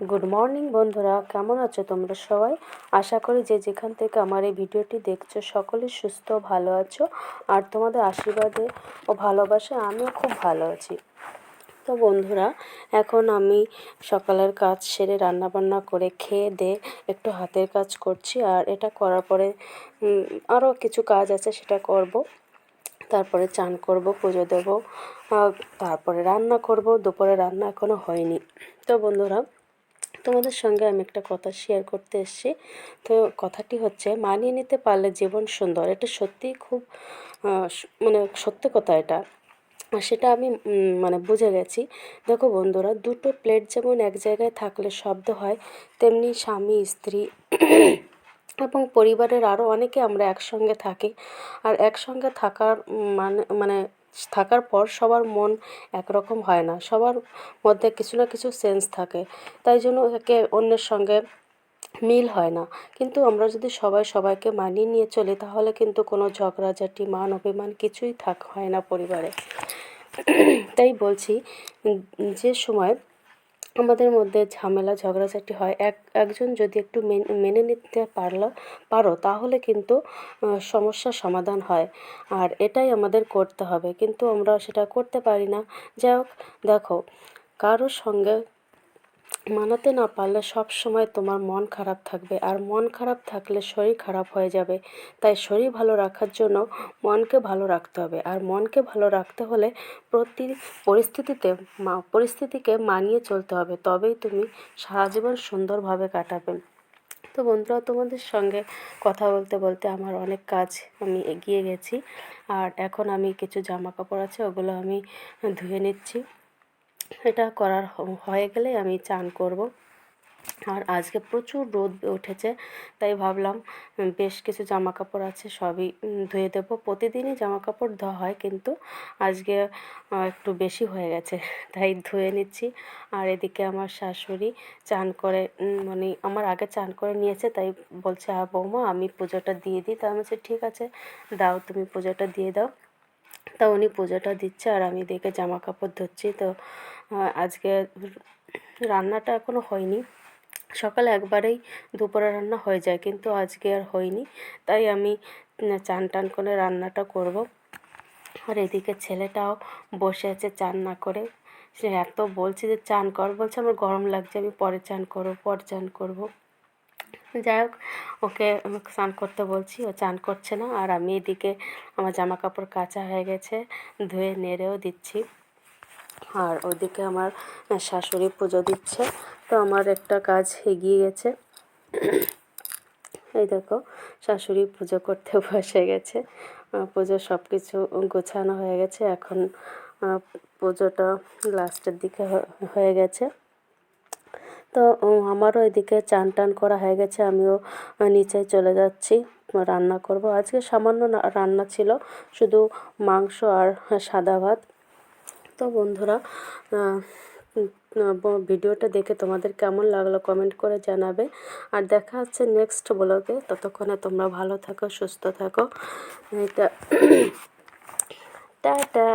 Good morning বন্ধুরা। কেমন আছো তোমরা সবাই? আশা করি যে যেখান থেকে আমার এই ভিডিওটি দেখছ সকলেই সুস্থ, ভালো আছো আর তোমাদের আশীর্বাদে ও ভালোবাসে, আমিও খুব ভালো আছি। তো বন্ধুরা, এখন আমি সকালের কাজ সেরে রান্নাবান্না করে খেয়ে দে একটু হাতের কাজ করছি আর এটা করার পরে আরও কিছু কাজ আছে সেটা করব। তারপরে চান করব, পুজো দেবো তারপরে রান্না করব। দুপুরে রান্না এখনও হয়নি। তো বন্ধুরা তোমাদের সঙ্গে আমি একটা কথা শেয়ার করতে এসেছি। তো কথাটি হচ্ছে, মানিয়ে নিতে পারলে জীবন সুন্দর। এটা সত্যিই খুব মানে সত্য কথা এটা। আর সেটা আমি মানে বুঝে গেছি। দেখো বন্ধুরা, দুটো প্লেট যেমন এক জায়গায় থাকলে শব্দ হয়, তেমনি স্বামী, স্ত্রী এবং পরিবারের আরও অনেকে আমরা একসঙ্গে থাকি। আর একসঙ্গে থাকার মানে মানে থাকার পর সবার মন একরকম হয় না। সবার মধ্যে কিছু না কিছু সেন্স থাকে। তাই জন্য একে অন্যের সঙ্গে মিল হয় না। কিন্তু আমরা যদি সবাই সবাইকে মানিয়ে নিয়ে চলি, তাহলে কিন্তু কোনো ঝগড়াঝাটি মান, অভিমান কিছুই থাক, হয় না পরিবারে। তাই বলছি, যে সময় আমাদের মধ্যে ঝামেলা ঝগড়াঝাটি হয়। এক, একজন যদি একটু মেনে নিতে পারল, পারো, তাহলে কিন্তু সমস্যার সমাধান হয়। আর এটাই আমাদের করতে হবে। কিন্তু আমরা সেটা করতে পারি না। যাই হোক, দেখো, কারোর সঙ্গে মানাতে না পারলে সব সময় তোমার মন খারাপ থাকবে আর মন খারাপ থাকলে শরীর খারাপ হয়ে যাবে। তাই শরীর ভালো রাখার জন্য মনকে ভালো রাখতে হবে। আর মনকে ভালো রাখতে হলে প্রতি পরিস্থিতিতে পরিস্থিতিকে মানিয়ে চলতে হবে। তবেই তুমি সারা জীবন সুন্দরভাবে কাটাবে। তো বন্ধুরা, তোমাদের সঙ্গে কথা বলতে বলতে আমার অনেক কাজ আমি এগিয়ে গেছি। আর এখন আমি কিছু জামা কাপড় আছে, ওগুলো আমি ধুয়ে নিচ্ছি। এটা করার হয়ে গেলেই আমি চান করব। আর আজকে প্রচুর রোদ উঠেছে, তাই ভাবলাম বেশ কিছু জামা কাপড় আছে সবই ধুয়ে দেবো। প্রতিদিনই জামা কাপড় ধোয়া হয় কিন্তু আজকে একটু বেশি হয়ে গেছে, তাই ধুয়ে নিচ্ছি। আর এদিকে আমার শাশুড়ি চান করে মানে আমার আগে চান করে নিয়েছে, তাই বলছে আর বৌমা, আমি পুজোটা দিয়ে দিই। তা আমি ঠিক আছে, দাও, তুমি পুজোটা দিয়ে দাও। তা উনি পুজোটা দিচ্ছে আর আমি দেখে জামা কাপড় ধুচ্ছি তো আজকে রান্নাটা এখনও হয়নি। সকালে একবারেই দুপুরে রান্না হয়ে যায়, কিন্তু আজকে আর হয়নি। তাই আমি চান টান করে রান্নাটা করব। আর এদিকে ছেলেটাও বসে আছে চান না করে। সে এত বলছে যে চান কর, বলছে আমার গরম লাগছে, আমি পরে চান করব, পরে চান করব। যাই হোক, ওকে স্নান করতে বলছি, ও চান করছে না। আর আমি এদিকে আমার জামা কাপড় কাচা হয়ে গেছে, ধুয়ে, নেড়েও দিচ্ছি। আর ওদিকে আমার শাশুড়ি পুজো দিচ্ছে, তো আমার একটা কাজ এগিয়ে গেছে। এই দেখো, শাশুড়ি পুজো করতে বসে গেছে। পুজো সব কিছু গোছানো হয়ে গেছে। এখন পুজোটা লাস্টের দিকে হয়ে গেছে। তো আমারও এদিকে চান টান করা হয়ে গেছে, আমিও নিচে চলে যাচ্ছি, রান্না করব। আজকে সামান্য রান্না ছিল, শুধু মাংস আর সাদা ভাত। তো বন্ধুরা ভিডিওটা দেখে তোমাদের কেমন লাগল কমেন্ট করে জানাবে। আর দেখা হচ্ছে নেক্সট ব্লগে, ততক্ষণে তোমরা ভালো থাকো, সুস্থ থাকো। এটা, টাটা।